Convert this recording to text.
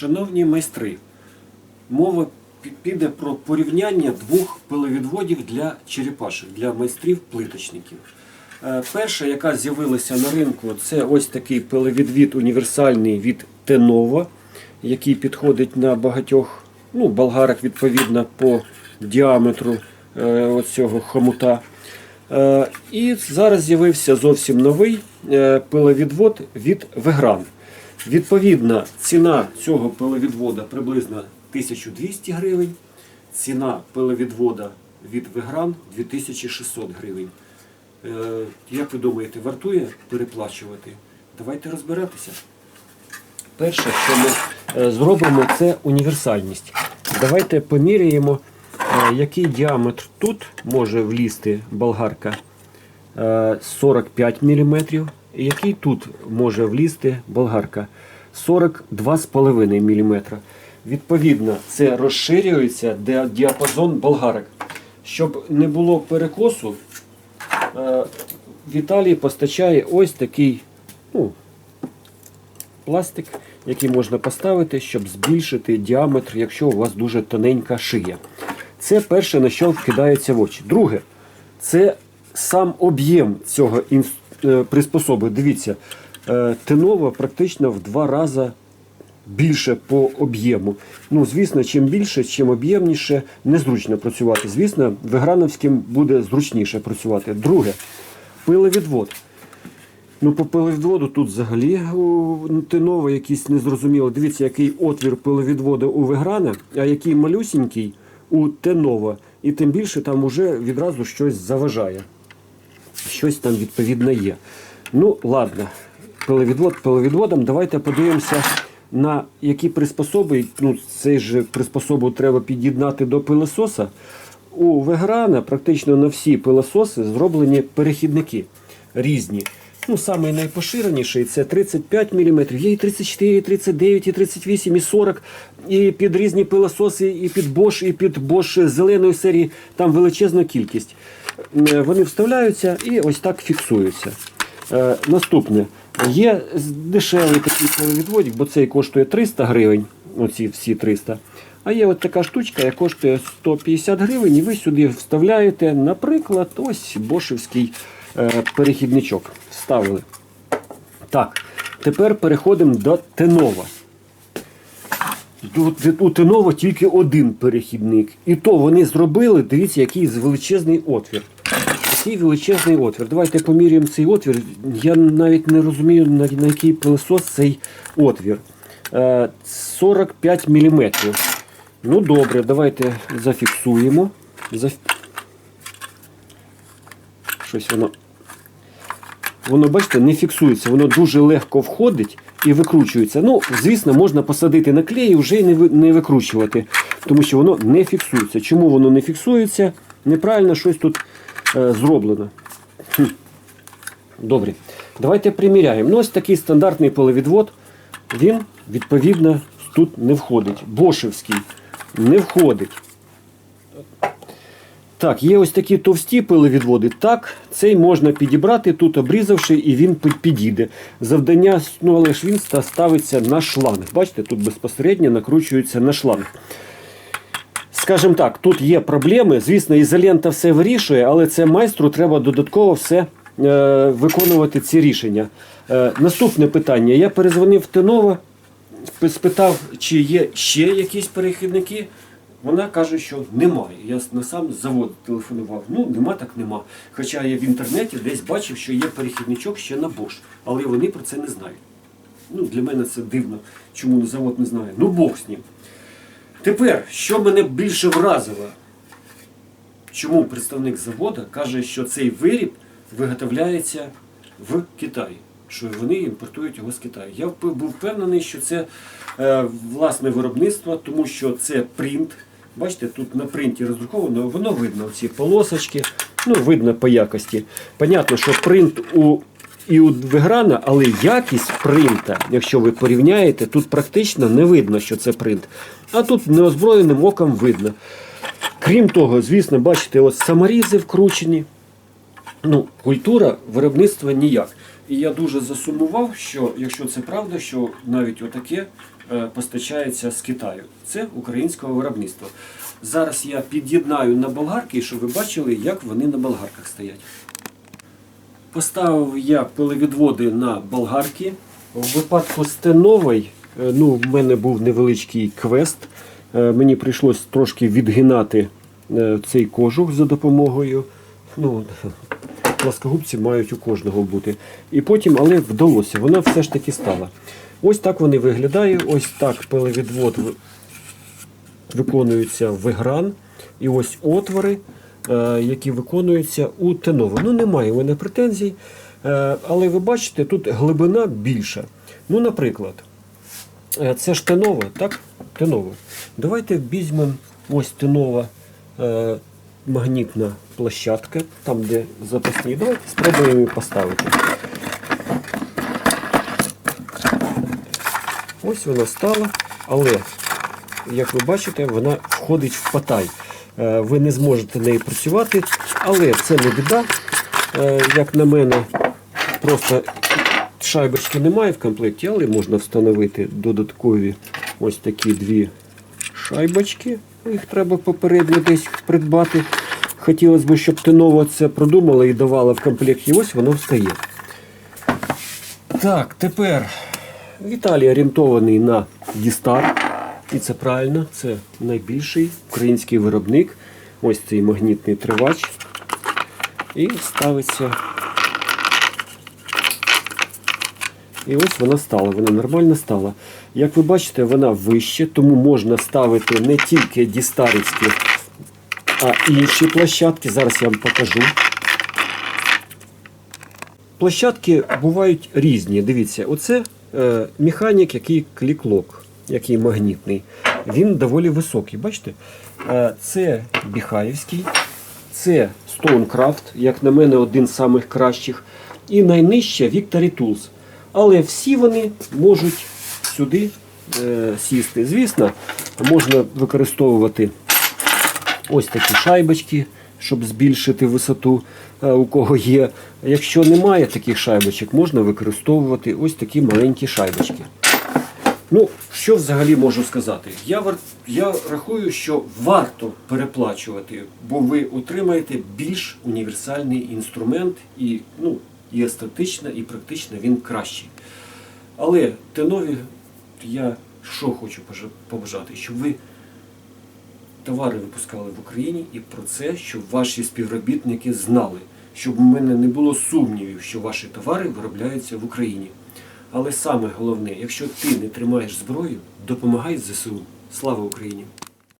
Шановні майстри, мова піде про порівняння двох пиловідводів для черепашок, для майстрів-плиточників. Е, Перша, яка з'явилася на ринку, це ось такий пиловідвід універсальний від Tenova, який підходить на багатьох ну, болгарах відповідно по діаметру е, оцього хомута. Е, І зараз з'явився зовсім новий пиловідвод від Вегран. Відповідна ціна цього пиловідвода приблизно 1200 гривень. Ціна пиловідвода від Вегран 2600 гривень. Е, Як ви думаєте, вартує переплачувати? Давайте розбиратися. Перше, що ми е, зробимо, це універсальність. Давайте поміряємо, е, який діаметр тут може влізти болгарка е, 45 мм, який тут може влізти болгарка 42,5 мм. Відповідно, це розширюється діапазон болгарок. Щоб не було перекосу, е, в Італії постачає ось такий ну, пластик, який можна поставити, щоб збільшити діаметр, якщо у вас дуже тоненька шия. Це перше, на що вкидається в очі. Друге, це сам об'єм цього інс- е, приспособи. Дивіться, е, тенова практично в два рази більше по об'єму. Ну, звісно, чим більше, чим об'ємніше, незручно працювати. Звісно, виграновським буде зручніше працювати. Друге, пиловідвод. Ну, по пиловідводу тут взагалі у, тиново якийсь незрозуміло. Дивіться, який отвір пиловідводу у Веграна, а який малюсінький у Тенова. І тим більше там уже відразу щось заважає. Щось там відповідно є. Ну, ладно, пиловідвод пиловідводом. Давайте подивимося, на які приспособи. Ну, цей же приспособу треба під'єднати до пилососа. У Веграна практично на всі пилососи зроблені перехідники різні. Ну, самий найпоширеніший це 35 мм, є і 34, і 39, і 38, і 40, і під різні пилососи, і під Bosch, і під Bosch зеленої серії, там величезна кількість. Е, Вони вставляються і ось так фіксуються. Е, наступне. Є дешевий такий пиловідводик, бо цей коштує 300 гривень, оці всі 300. А є от така штучка, яка коштує 150 гривень, і ви сюди вставляєте, наприклад, ось бошевський е, перехідничок. Вставили. Так, тепер переходимо до Тенова. Тут у тільки один перехідник. І то вони зробили, дивіться, який величезний отвір. Який величезний отвір. Давайте поміряємо цей отвір. Я навіть не розумію, на, на який пилосос цей отвір. Е, 45 мм. Ну добре, давайте зафіксуємо. Заф... Щось воно. Воно, бачите, не фіксується, воно дуже легко входить і викручується. Ну, звісно, можна посадити на клей і вже не, викручувати, тому що воно не фіксується. Чому воно не фіксується? Неправильно щось тут е, зроблено. Хм. Добре. Давайте приміряємо. Ну, ось такий стандартний половідвод. Він, відповідно, тут не входить. Бошевський не входить. Так, є ось такі товсті пиловідводи. Так, цей можна підібрати тут, обрізавши, і він підійде. Завдання, ну але ж він ставиться на шланг. Бачите, тут безпосередньо накручується на шланг. Скажімо так, тут є проблеми. Звісно, ізолента все вирішує, але це майстру треба додатково все е, виконувати ці рішення. Е, наступне питання. Я перезвонив в Тенова, спитав, чи є ще якісь перехідники. Вона каже, що немає. Я на сам завод телефонував. Ну, нема так нема. Хоча я в інтернеті десь бачив, що є перехідничок ще на Bosch, але вони про це не знають. Ну, для мене це дивно, чому завод не знає. Ну, Бог з ним. Тепер, що мене більше вразило, чому представник заводу каже, що цей виріб виготовляється в Китаї, що вони імпортують його з Китаю. Я був впевнений, що це е, власне виробництво, тому що це принт. Бачите, тут на принті роздруковано, воно видно, ці полосочки, ну, видно по якості. Понятно, що принт у і у Веграна, але якість принта, якщо ви порівняєте, тут практично не видно, що це принт. А тут неозброєним оком видно. Крім того, звісно, бачите, ось саморізи вкручені. Ну, культура виробництва ніяк. І я дуже засумував, що якщо це правда, що навіть отаке постачається з Китаю. Це українського виробництва. Зараз я під'єднаю на болгарки, щоб ви бачили, як вони на болгарках стоять. Поставив я пиловідводи на болгарки. В випадку з Теновий, е, ну, в мене був невеличкий квест. Е, Мені прийшлось трошки відгинати е, цей кожух за допомогою. Ну, пласкогубці мають у кожного бути. І потім, але вдалося, вона все ж таки стала. Ось так вони виглядають, ось так пиловідвод ви- виконується в егран. І ось отвори, е, які виконуються у теново. Ну, немає у мене претензій. Е, але ви бачите, тут глибина більша. Ну, наприклад, е, це ж тенова, так? Тенова. Давайте візьмемо ось тенова магнітна площадка, там, де запасні. Давайте спробуємо її поставити. Ось вона стала, але, як ви бачите, вона входить в патай. Е, Ви не зможете нею працювати, але це не біда. Е, Як на мене, просто шайбочки немає в комплекті, але можна встановити додаткові ось такі дві шайбочки. Їх треба попередньо десь придбати. Хотілося б, щоб Тенова це продумала і давала в комплекті. Ось воно встає. Так, тепер Віталій орієнтований на Дістар. І це правильно, це найбільший український виробник. Ось цей магнітний тривач. І ставиться. І ось вона стала, вона нормально стала. Як ви бачите, вона вище, тому можна ставити не тільки дістарівські, а інші площадки. Зараз я вам покажу. Площадки бувають різні. Дивіться, оце е, механік, який кліклок, який магнітний. Він доволі високий. Бачите? Е, це Біхаївський, це Stonecraft, як на мене, один з самих кращих. І найнижче Victory Tools. Але всі вони можуть сюди е, сісти. Звісно, можна використовувати ось такі шайбочки, щоб збільшити висоту, е, у кого є. Якщо немає таких шайбочок, можна використовувати ось такі маленькі шайбочки. Ну, що взагалі можу сказати? Я, я рахую, що варто переплачувати, бо ви отримаєте більш універсальний інструмент і, ну, і естетично, і практично він кращий. Але тенові я що хочу побажати, щоб ви товари випускали в Україні і про це, щоб ваші співробітники знали, щоб у мене не було сумнівів, що ваші товари виробляються в Україні. Але саме головне, якщо ти не тримаєш зброю, допомагай ЗСУ. Слава Україні!